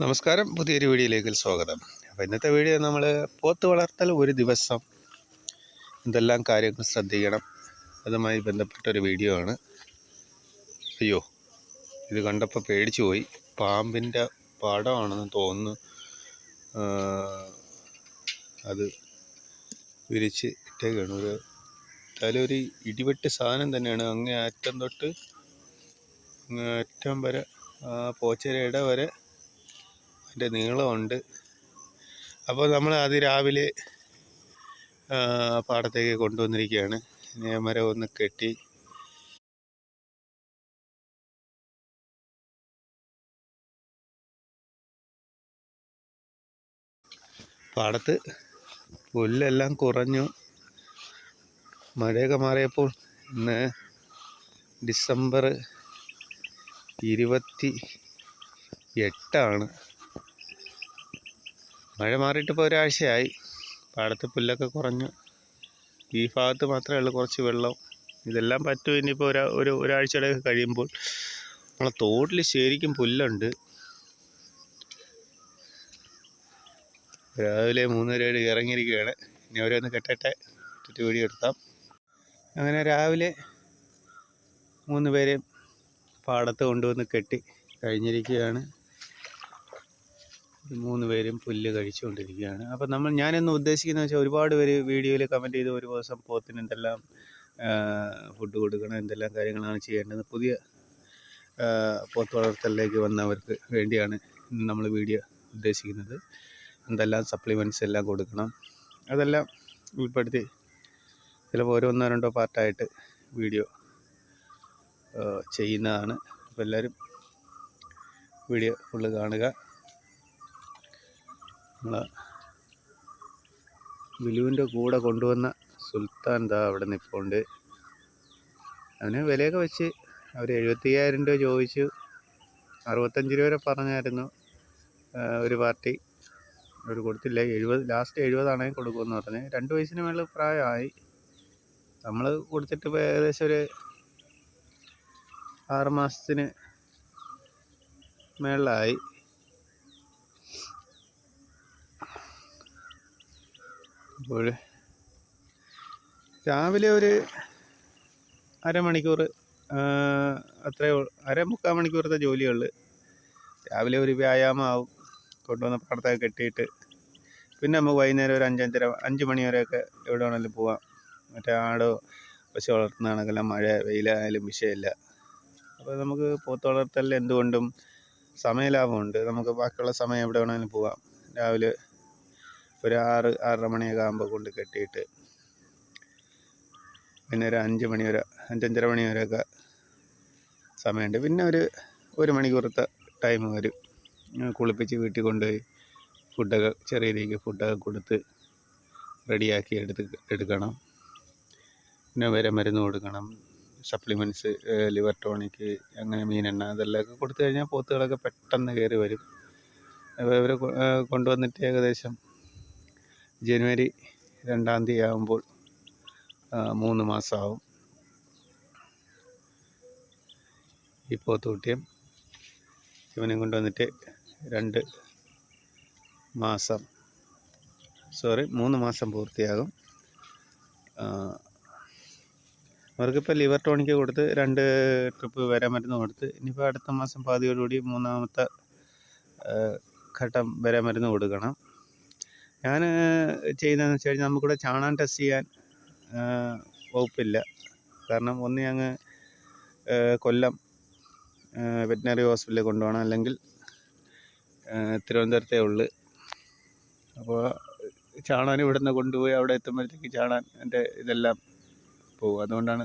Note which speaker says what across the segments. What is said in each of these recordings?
Speaker 1: നമസ്കാരം. പുതിയൊരു വീഡിയോയിലേക്ക് സ്വാഗതം. അപ്പോൾ ഇന്നത്തെ വീഡിയോ നമ്മൾ പോത്ത് വളർത്തൽ ഒരു ദിവസം. എന്തെല്ലാം കാര്യങ്ങൾ ശ്രദ്ധിക്കണം അതുമായി ബന്ധപ്പെട്ടൊരു വീഡിയോ ആണ്. അയ്യോ ഇത് കണ്ടപ്പോൾ പേടിച്ചു പോയി. പാമ്പിന്റെ പടമാണെന്ന് തോന്നുന്നു. അത് വിരിച്ച് ഇട്ടേക്കാണ്. ഒരു ഒരു ഇടിവെട്ട് സാധനം തന്നെയാണ്. അങ്ങേ അറ്റം തൊട്ട് അറ്റം വരെ പോച്ചരയുടെ വരെ അതിന്റെ നീളമുണ്ട്. അപ്പോൾ നമ്മൾ അത് രാവിലെ പാടത്തേക്ക് കൊണ്ടുവന്നിരിക്കുകയാണ്. മരം ഒന്ന് കെട്ടി. പാടത്ത് പുല്ലെല്ലാം കുറഞ്ഞു. മഴയൊക്കെ മാറിയപ്പോൾ ഇന്ന് ഡിസംബർ ഇരുപത്തി എട്ടാണ്. മഴ മാറിയിട്ട് ഇപ്പോൾ ഒരാഴ്ചയായി പാടത്ത് പുല്ലൊക്കെ കുറഞ്ഞു. ഈ ഭാഗത്ത് മാത്രമേ ഉള്ളൂ കുറച്ച് വെള്ളം. ഇതെല്ലാം പറ്റും ഇനിയിപ്പോൾ ഒരു ഒരു ഒരാഴ്ചയുടെ കഴിയുമ്പോൾ. നമ്മളെ തോട്ടിൽ ശരിക്കും പുല്ലുണ്ട്. രാവിലെ മൂന്നരയോട് ഇറങ്ങിയിരിക്കുകയാണ്. ഇനി ഓരോന്ന് കെട്ടട്ടെ. ഇട്ടിട്ട് വീഡിയോ എടുത്താം അങ്ങനെ രാവിലെ മൂന്ന് പേരെയും പാടത്ത് കൊണ്ടുവന്ന് കെട്ടി കഴിഞ്ഞിരിക്കുകയാണ്. മൂന്ന് പേരും പുല്ല് കഴിച്ചുകൊണ്ടിരിക്കുകയാണ്. അപ്പോൾ നമ്മൾ ഞാനെന്ന് ഉദ്ദേശിക്കുന്നത് വെച്ചാൽ ഒരുപാട് പേര് വീഡിയോയിൽ കമന്റ് ചെയ്ത് ഒരു ദിവസം പോത്തിന് എന്തെല്ലാം ഫുഡ് കൊടുക്കണം എന്തെല്ലാം കാര്യങ്ങളാണ് ചെയ്യേണ്ടത്. പുതിയ പോത്ത് വളർത്തലിലേക്ക് വന്നവർക്ക് വേണ്ടിയാണ് നമ്മൾ വീഡിയോ ഉദ്ദേശിക്കുന്നത്. എന്തെല്ലാം സപ്ലിമെന്റ്സ് എല്ലാം കൊടുക്കണം. അതെല്ലാം ഉൾപ്പെടുത്തി ചിലപ്പോൾ ഓരോന്നോ രണ്ടോ പാർട്ടായിട്ട് വീഡിയോ ചെയ്യുന്നതാണ്. അപ്പോൾ എല്ലാവരും വീഡിയോ ഫുള്ള് കാണുക. നമ്മൾ ബിലുവിന്റെ കൂടെ കൊണ്ടുവന്ന സുൽത്താൻ ദാ അവിടെ നിൽപ്പുണ്ട് അവന് വിലയൊക്കെ വെച്ച് അവർ എഴുപത്തയ്യായിരം രൂപ ചോദിച്ചു. അറുപത്തഞ്ച് രൂപ വരെ പറഞ്ഞായിരുന്നു. ഒരു പാർട്ടി അവർ കൊടുത്തില്ല. എഴുപത് ലാസ്റ്റ് എഴുപതാണെങ്കിൽ കൊടുക്കുമെന്ന് പറഞ്ഞ്. രണ്ട് വയസ്സിന് മേളിൽ പ്രായമായി. നമ്മൾ കൊടുത്തിട്ട് ഇപ്പോൾ ഏകദേശം ഒരു ആറ് മാസത്തിന് മേളിലായി. അപ്പോൾ രാവിലെ ഒരു അരമണിക്കൂർ അത്രേ ഉള്ളൂ. അര മുക്കാൽ മണിക്കൂറത്തെ ജോലിയുള്ളു. രാവിലെ ഒരു വ്യായാമമാവും. കൊണ്ടുവന്ന പാടത്തൊക്കെ കെട്ടിയിട്ട് പിന്നെ നമുക്ക് വൈകുന്നേരം ഒരു അഞ്ചഞ്ചര അഞ്ച് മണി വരെയൊക്കെ എവിടെ വേണമെങ്കിലും പോവാം. മറ്റേ ആടോ പശു വളർത്തുന്നതാണെങ്കിലും മഴ വെയിലായാലും വിഷയമില്ല. അപ്പോൾ നമുക്ക് പോത്ത് വളർത്തലിൽ എന്തുകൊണ്ടും സമയലാഭമുണ്ട്. നമുക്ക് ബാക്കിയുള്ള സമയം എവിടെ വേണമെങ്കിലും പോവാം. രാവിലെ ഒരു ആറ് ആറര മണിയൊക്കെ ആകുമ്പോൾ കൊണ്ട് കെട്ടിയിട്ട് പിന്നെ ഒരു അഞ്ച് മണി വരെ അഞ്ചഞ്ചര മണി വരെയൊക്കെ സമയമുണ്ട്. പിന്നെ ഒരു ഒരു മണിക്കൂറത്തെ ടൈം വരും കുളിപ്പിച്ച് വീട്ടിൽ കൊണ്ടുപോയി ഫുഡൊക്കെ ചെറിയ രീതിക്ക് ഫുഡൊക്കെ കൊടുത്ത് റെഡിയാക്കി എടുത്ത് എടുക്കണം. പിന്നെ വരെ മരുന്ന് കൊടുക്കണം സപ്ലിമെന്റ്സ് ലിവർ ടോണിക്ക് അങ്ങനെ മീനെണ്ണ അതെല്ലാം കൊടുത്തു കഴിഞ്ഞാൽ പോത്തുകളൊക്കെ പെട്ടെന്ന് കയറി വരും. അപ്പോൾ ഇവരെ കൊണ്ടുവന്നിട്ട് ഏകദേശം ജനുവരി രണ്ടാം തീയതി ആകുമ്പോൾ മൂന്ന് മാസമാവും. ഈ പോത്തുകുട്ടിയും ഇവനെ കൊണ്ടുവന്നിട്ട് രണ്ട് മാസം സോറി മൂന്ന് മാസം പൂർത്തിയാകും. അവർക്കിപ്പോൾ ലിവർ ടോണിക്ക് കൊടുത്ത് രണ്ട് ട്രിപ്പ് വരാൻ മരുന്ന് കൊടുത്ത് ഇനിയിപ്പോൾ അടുത്ത മാസം പാതിയോടുകൂടി മൂന്നാമത്തെ ഘട്ടം വരാൻ മരുന്ന് കൊടുക്കണം. ഞാൻ ചെയ്യുന്നതെന്ന് വെച്ച് കഴിഞ്ഞാൽ നമുക്കിവിടെ ചാണാൻ ടെസ്റ്റ് ചെയ്യാൻ വകുപ്പില്ല. കാരണം ഒന്ന് ഞങ്ങൾ കൊല്ലം വെറ്റിനറി ഹോസ്പിറ്റലിൽ കൊണ്ടുപോകണം. അല്ലെങ്കിൽ തിരുവനന്തപുരത്തേ ഉള്ളു. അപ്പോൾ ചാണാൻ ഇവിടുന്ന് കൊണ്ടുപോയി അവിടെ എത്തുമ്പോഴത്തേക്ക് ചാണാൻ എന്റെ ഇതെല്ലാം പോകും. അതുകൊണ്ടാണ്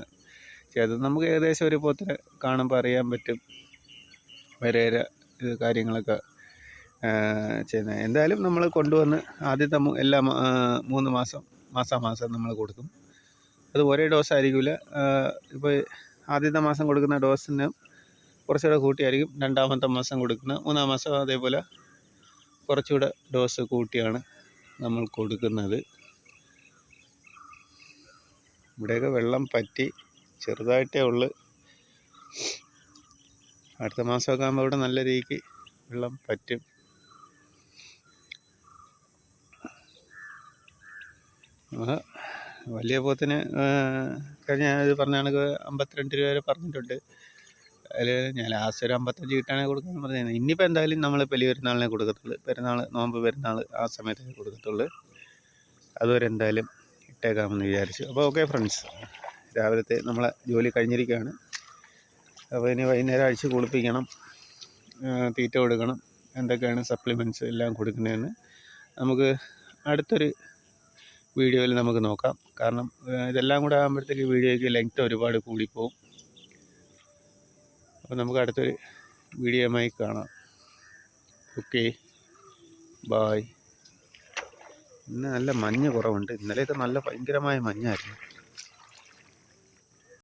Speaker 1: ചെയ്തത്. നമുക്ക് ഏകദേശം ഒരു പോത്തിനെ കാണുമ്പോൾ അറിയാൻ പറ്റും. വരെ വരെ ഇത് കാര്യങ്ങളൊക്കെ ചെയ്യുന്നത്. എന്തായാലും നമ്മൾ കൊണ്ടുവന്ന് ആദ്യത്തെ എല്ലാ മൂന്ന് മാസം മാസാമാസം നമ്മൾ കൊടുക്കും. അത് ഒരേ ഡോസ് ആയിരിക്കില്ല ഇപ്പോൾ ആദ്യത്തെ മാസം കൊടുക്കുന്ന ഡോസിന് കുറച്ചുകൂടെ കൂട്ടിയായിരിക്കും. രണ്ടാമത്തെ മാസം കൊടുക്കുന്ന മൂന്നാം മാസം അതേപോലെ കുറച്ചുകൂടെ ഡോസ് കൂട്ടിയാണ് നമ്മൾ കൊടുക്കുന്നത്. ഇവിടെയൊക്കെ വെള്ളം പറ്റി ചെറുതായിട്ടേ ഉള്ളു. അടുത്ത മാസമൊക്കെ ആകുമ്പോൾ ഇവിടെ നല്ല രീതിക്ക് വെള്ളം പറ്റും. വലിയ പോത്തിന് കഴിഞ്ഞ ഇത് പറഞ്ഞ കണക്ക് അമ്പത്തിരണ്ട് രൂപ വരെ പറഞ്ഞിട്ടുണ്ട്. അതിൽ ഞാൻ ലാസ്റ്റ് ഒരു അമ്പത്തഞ്ച് കിട്ടാണെങ്കിൽ കൊടുക്കാൻ പറഞ്ഞത് ഇനിയിപ്പോൾ എന്തായാലും നമ്മൾ വലിയ പെരുന്നാളിനെ കൊടുക്കത്തുള്ളൂ. പെരുന്നാൾ നോമ്പ് പെരുന്നാൾ ആ സമയത്തേ കൊടുക്കത്തുള്ളൂ. അതുവരെ എന്തായാലും ഇട്ടേക്കാമെന്ന് വിചാരിച്ചു. അപ്പോൾ ഓക്കെ ഫ്രണ്ട്സ് രാവിലത്തെ നമ്മളെ ജോലി കഴിഞ്ഞിരിക്കുകയാണ്. അപ്പോൾ ഇനി വൈകുന്നേരം അഴിച്ച് കുളിപ്പിക്കണം തീറ്റ കൊടുക്കണം എന്തൊക്കെയാണ് സപ്ലിമെന്റ്സ് എല്ലാം കൊടുക്കുന്നതെന്ന് നമുക്ക് അടുത്തൊരു വീഡിയോയിൽ നമുക്ക് നോക്കാം. കാരണം ഇതെല്ലാം കൂടെ ആകുമ്പോഴത്തേക്ക് വീഡിയോയ്ക്ക് ലെങ്ത്ത് ഒരുപാട് കൂടിപ്പോവും. അപ്പോൾ നമുക്ക് അടുത്തൊരു വീഡിയോയുമായി കാണാം. ഓക്കെ ബായ് ഇന്ന് നല്ല മഞ്ഞ് കുറവുണ്ട്. ഇന്നലെയൊക്കെ നല്ല ഭയങ്കരമായ മഞ്ഞായിരുന്നു.